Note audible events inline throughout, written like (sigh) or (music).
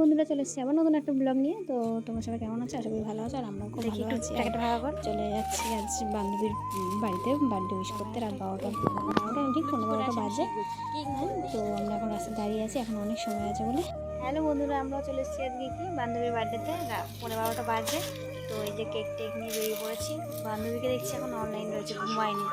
বন্ধুরা চলে এসেছি আবার নতুন একটা ব্লগ নিয়ে। তো তোমার সবাই কেমন আছে? আশা করি ভালো আছে আর আমরা খুব ভালো একটু আছি। প্যাকেটটা ভাগা কর। চলে যাচ্ছি আজ বান্ধবীর বাড়িতে বার্থডে উইশ করতে। রাত বারোটা বারোটা ঠিক পনেরো বারোটা বাজে। তো আমরা এখন রাস্তায় দাঁড়িয়ে আছি এখন অনেক সময় আছে বলে। হ্যালো বন্ধুরা আমরাও চলে এসেছি আজকে কি? বান্ধবীর বার্থডেতে পনেরো বারোটা বাজে। তো এই যে কেক টেক নিয়ে বেরিয়ে পড়েছি। বান্ধবীকে দেখছি এখন অনলাইন রয়েছে ঘুমায়নি।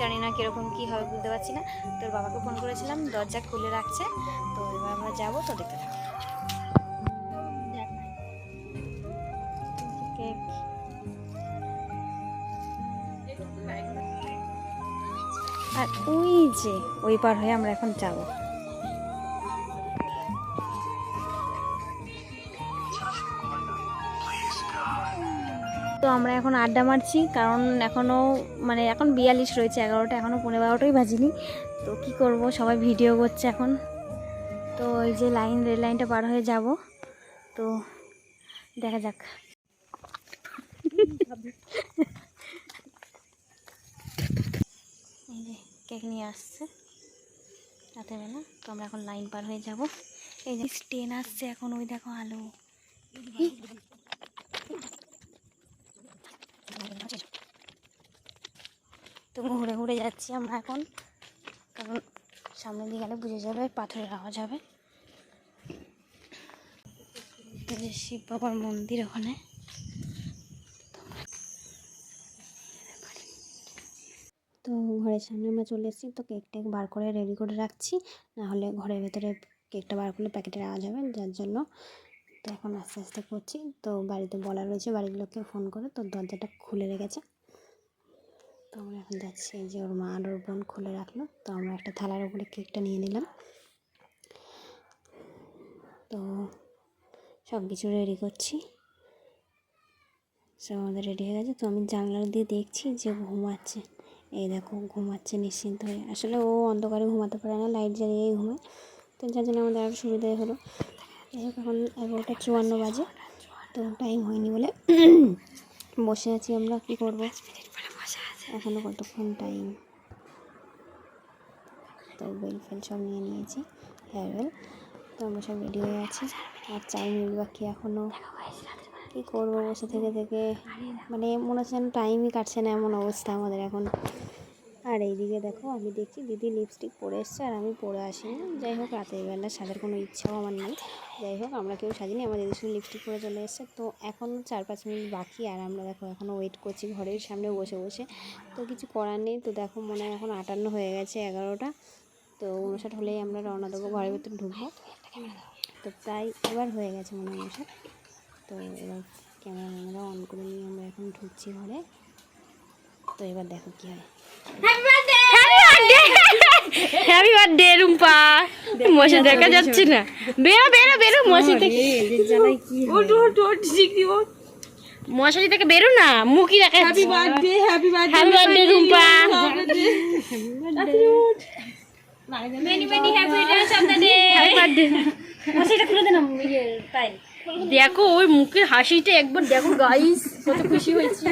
জানি না কীরকম কী হবে বুঝতে পারছি না। তোর বাবাকে ফোন করেছিলাম দরজা খুলে রাখছে। তো এবার আমরা যাব তো দেখতে থাকো। আর ওই যে, ওই পার হয়ে আমরা এখন যাব। তো আমরা এখন আড্ডা মারছি, কারণ এখনও মানে এখন বিয়াল্লিশ রয়েছে, এগারোটা এখনও পনেরো বারোটাই বাজিনি। তো কি করব, সবাই ভিডিও করছে এখন। তো এই যে লাইন, রেল লাইনটা পার হয়ে যাব। তো দেখা যাক এই যে কেক নিয়ে আসছে। রাতের বেলা। তো আমরা এখন লাইন পার হয়ে যাব। এই যে ট্রেন আসছে এখন, ওই দেখো আলো। তো ঘুরে ঘুরে যাচ্ছি আমরা এখন। কারণ সামনে দিয়ে গেলে বুঝে যাবে পাথরের আওয়াজ হবে। শিব বাবার মন্দির ওখানে। তো ঘরের সামনে আমরা চলে এসেছি। তো কেক টেক বার করে রেডি করে রাখছি। না হলে ঘরের ভেতরে কেকটা বার করলে প্যাকেটের আওয়াজ হবে যার জন্য তো এখন আস্তে আস্তে করছি। তো বাড়িতে বলা রয়েছে বাড়ির লোককে ফোন করে। তো দরজাটা খুলে রেখেছে। তো আমরা এখন যাচ্ছি। যে ওর মা আর ওর বোন খুলে রাখল। তো আমরা একটা থালার উপরে কেকটা নিয়ে নিলাম। তো সব কিছু রেডি করছি। সব আমাদের রেডি হয়ে গেছে। তো আমি জানলা দিয়ে দেখছি যে ঘুমাচ্ছে। এই দেখো, ঘুমাচ্ছে নিশ্চিন্ত হয়ে। আসলে ও অন্ধকারে ঘুমাতে পারে না লাইট জ্বালিয়েই ঘুমায়। তো যার জন্য আমাদের আরও সুবিধাই হলো। এখন এগারোটা চুয়ান্ন বাজে। তো টাইম হয়নি বলে (clears throat) বসে আছি আমরা, কী করব? এখনও কতক্ষণ টাইম তো বেল ফেল সব নিয়ে নিয়েছি। হেয়ার বেল তো আমরা সব রেডি হয়ে আছি। আর চাই মিল বাকি এখনও কী করব বসে থেকে থেকে? মানে মনে হচ্ছে টাইমই কাটছে না এমন অবস্থা আমাদের এখন। আর এইদিকে দেখো, আমি দেখছি দিদি লিপস্টিক পরে এসছে আর আমি পরে আসিনি। যাই হোক, রাতের বেলা সাজার কোনো ইচ্ছাও আমার নেই। যাই হোক, আমরা কেউ সাজিনি, আমার দিদি শুধু লিপস্টিক পরে চলে এসছে। তো এখন চার পাঁচ মিনিট বাকি আর আমরা দেখো এখনও ওয়েট করছি ঘরের সামনে বসে বসে। তো কিছু করার নেই, তো দেখো মনে হয় এখন আটান্ন হয়ে গেছে, এগারোটা। তো উনষাট হলেই আমরা রওনা দেবো, ঘরের ভেতরে ঢুকবো। তো প্রায় এবার হয়ে গেছে মনে হয় উনষাট। তো এবার ক্যামেরা ম্যামেরা অন করে নিয়ে আমরা এখন ঢুকছি ঘরে। তো এবার দেখো কী হয়। Happy birthday Rumpa. মশা দেখা যাচ্ছে না। বেরো বেরো বেরো মশি থেকে। মশারি থেকে না দেখা birthday happy birthday happy birthday Rumpa. Many many happy returns of the day happy birthday মশারিটা খুলে দে না ইয়ে তাই। দেখো ওই মুখের হাসিটা একবার দেখো গাইস কত খুশি হয়েছে।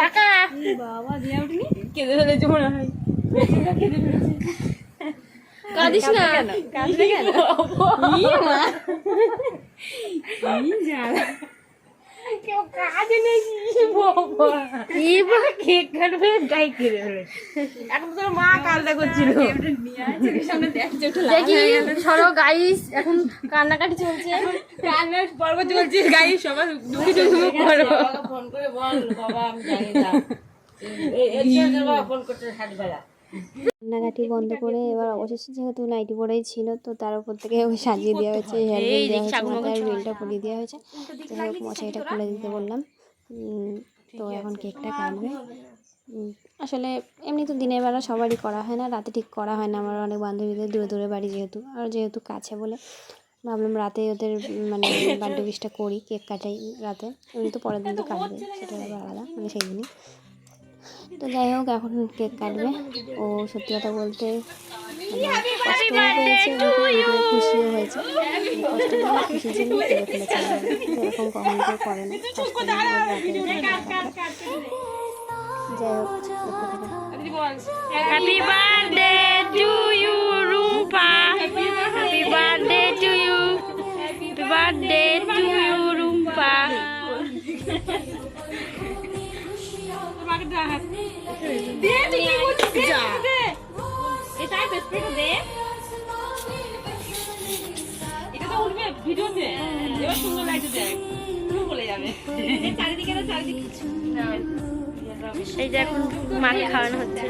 টাকা বাবা। দিয়া উঠনি কেঁদে ফেলেছে মনে হয়। কাঁদিস না। কাঁদবে কেন? ই মা। ই জ্বালা কেউ কাজে নাকি বাবা এবার কেক কাটবে তাই ফেলেছে এখন তো মা কালটা করছিল দেখি সরো গাইস এখন কান্নাকাটি চলছে। কান্নার পর্ব চলছে। গাই সবার দুঃখী দুঃখ করো। ফোন করে বল বাবা আমি জানি না। ফোন করতে সাতবেলা রান্নাঘাটি বন্ধ করে এবার অবশেষে যেহেতু নাইটি পরেই ছিল তো তার উপর থেকে সাজিয়ে দেওয়া হয়েছে হেয়ার বেল দেওয়া হয়েছে মাথায় বেলটা পরিয়ে দেওয়া হয়েছে। যাই হোক মশারিটা খুলে দিতে বললাম। তো এখন কেকটা কাটবে। আসলে এমনি তো দিনের বেলা সবারই করা হয় না রাতে ঠিক করা হয় না। আমার অনেক বান্ধবীদের দূরে দূরে বাড়ি যেহেতু আর যেহেতু কাছে বলে। ভাবলাম রাতে ওদের মানে বার্থডে উইশটা করি কেক কাটাই রাতে। এমনি তো পরের দিন তো কাটবে সেটা আলাদা মানে সেই দিনই তো যাই হোক, এখন কেক কাটবে। ও সত্যি কথা বলতে মানে কষ্টও পেয়েছে খুশিও হয়েছে। কষ্ট খুশির জন্য কেড়ে ফেলেছে। এরকম কখনো করে না। যাই হোক। Happy to you Rumpa happy birthday to you ভিডিওতে এবার সুন্দর লাগছে দেখ পুরো বলে যাবে চারিদিকে না চারিদিকে এই যে এখন মাকে খাওয়ানো হচ্ছে।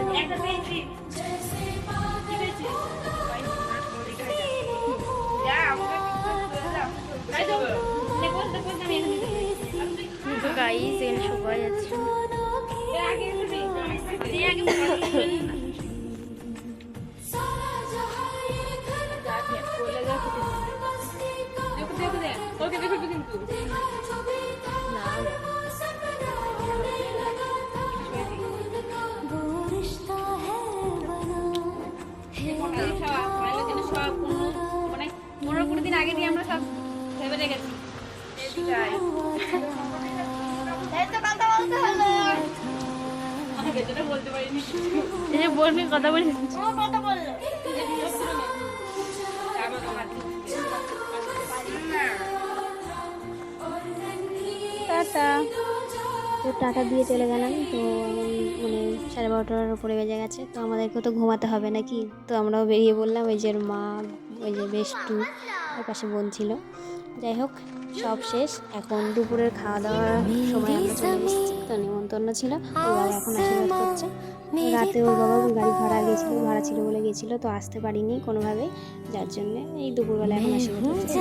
গাইস এখানে সবাই আছে। 你给我。যেটা বলতে পারিনি। এই যে বলবি কথা বলি। টাটা। তো টাটা দিয়ে চলে গেলাম তো মানে সাড়ে বারোটার উপরে বেজে গেছে তো আমাদেরকে তো ঘুমাতে হবে নাকি? তো আমরাও বেরিয়ে পড়লাম ওই যে মা ওই যে বেষ্টু ওর পাশে বোন ছিল। যাই হোক সব শেষ। এখন দুপুরের খাওয়া দাওয়ার সময় আমরা চলে এসেছি। তো নিমন্ত্রণ ছিল। ওর বাবা এখন আশীর্বাদ করছে। রাতে ওর বাবা গাড়ি ভাড়া গেছিল ভাড়া ছিল বলে গেছিল তো আসতে পারিনি কোনোভাবে। যার জন্য এই দুপুরবেলা এখন আশীর্বাদ করছে।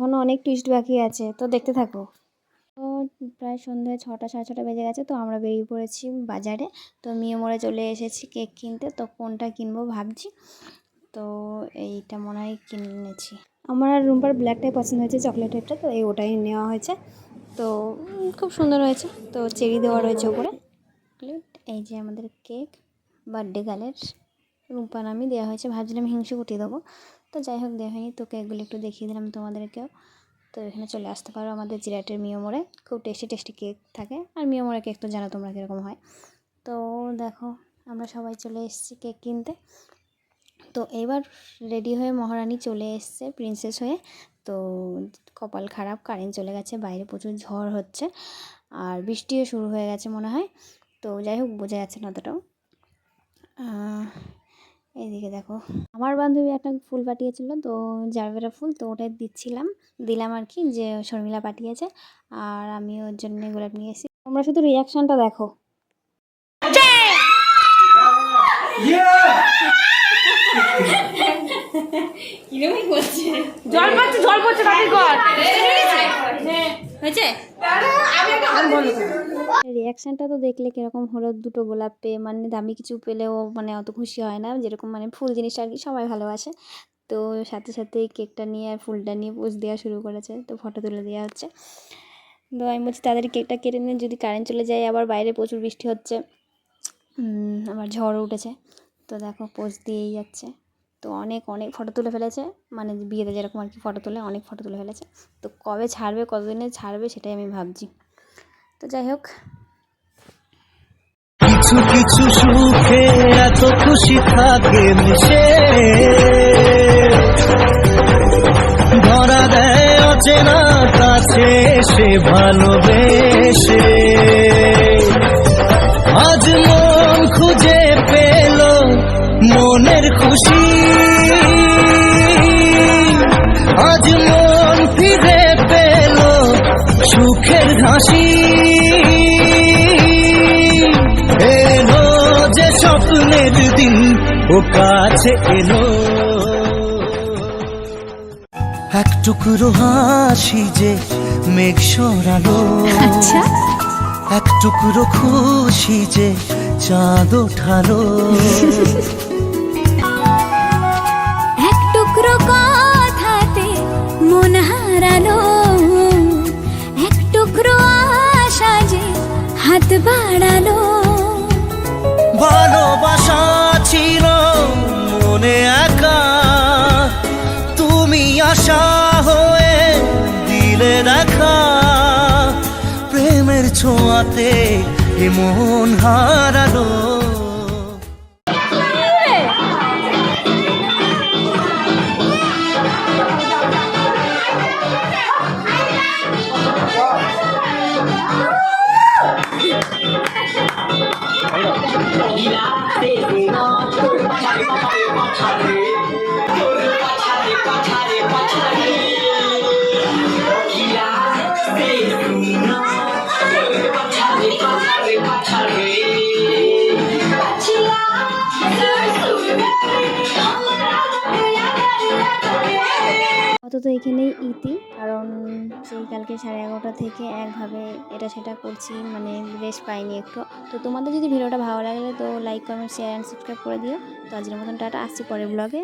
কোথায় যাচ্ছ এখনও অনেক টুইস্ট বাকি আছে, তো দেখতে থাকো। তো প্রায় সন্ধ্যে ছটা, সাড়ে ছটা বেজে গেছে, তো আমরা বেরিয়ে পড়েছি বাজারে। তো মিয়ে মোড়ে চলে এসেছি কেক কিনতে, তো কোনটা কিনবো ভাবছি। তো এইটা মনে হয় কিনেছি। আমার আর রুম্পার ব্ল্যাকটাই পছন্দ হয়েছে, চকলেট টাইপটা, তো এই ওটাই নেওয়া হয়েছে। তো খুব সুন্দর হয়েছে, তো চেরি দেওয়া রয়েছে ওপরে। এই যে আমাদের কেক, বার্থডে গালের রুম্পা নামই দেওয়া হয়েছে। ভাবছিলাম হিংসে কুটিয়ে দেবো। তো যাই হোক দেওয়া হয়নি। তো কেকগুলো একটু দেখিয়ে দিলাম তোমাদেরকেও। তো এখানে চলে আসতে পারো আমাদের জিরাটের মিয়মোড়ে খুব টেস্টি টেস্টি কেক থাকে। আর মিয়মোড়ে কেক তো জানো তোমরা কীরকম হয়। তো দেখো, আমরা সবাই চলে এসেছি কেক কিনতে। তো এবার রেডি হয়ে মহারানী চলে এসছে প্রিন্সেস হয়ে। তো কপাল খারাপ কারেন্ট চলে গেছে, বাইরে প্রচুর ঝড় হচ্ছে। আর বৃষ্টিও শুরু হয়ে গেছে মনে হয়। তো যাই হোক, বোঝা যাচ্ছে না অতটাও। এইদিকে দেখো। আমার বান্ধবী একটা ফুল পাঠিয়েছিল তো জারবেরা ফুল তো ওটাই দিচ্ছিলাম। দিলাম আর কি যে শর্মিলা পাঠিয়েছে আর আমি ওর জন্য গোলাপ নিয়ে এসেছি। তোমরা শুধু রিয়াকশনটা দেখো। জল পড়ছে জল পড়ছে হয়েছে? রিয়াকশানটা তো দেখলে কীরকম হলো? দুটো গোলাপ পেয়ে মানে দামি কিছু পেলেও মানে অত খুশি হয় না। যেরকম মানে ফুল জিনিসটা আর কি সবাই ভালোবাসে। তো সাথে সাথে কেকটা নিয়ে আর ফুলটা নিয়ে পোজ দেওয়া শুরু করেছে। তো ফটো তুলে দেওয়া হচ্ছে। তো আমি বলছি, তাদের কেকটা কেটে নিয়ে যদি কারেন্ট চলে যায়, আবার বাইরে প্রচুর বৃষ্টি হচ্ছে। আবার ঝড়ও উঠেছে। তো দেখো, পোজ দিয়েই যাচ্ছে। তো অনেক অনেক ফটো তুলে ফেলেছে। মানে বিয়েতে যেরকম আর কি ফটো তুলে, অনেক ফটো তুলে ফেলেছে। তো কবে ছাড়বে, কতদিনে ছাড়বে, সেটাই আমি ভাবছি। তো যাই হোক। কিছু কিছু সুখে এত খুশি থাকে মিশে। ধরা দেয় অচেনা কাছে সে ভালোবেসে। আজ মন খুঁজে পেল মনের খুশি ও কাছে এলো। এক টুকরো হাসি যে মেঘ সরালো। আচ্ছা। এক টুকরো খুশি যে চাঁদ ওঠালো। (laughs) ছোঁয়াতে এ হারালো। এখানেই ইতি, কারণ সেই কালকে সাড়ে এগারোটা থেকে একভাবে এটা সেটা করছি মানে রেস্ট পাইনি একটু। তো তোমাদের যদি ভিডিওটা ভালো লাগলে তো like comment share and subscribe করে দিও। তো আজকের মতন টাটা, আসছি পরের ব্লগে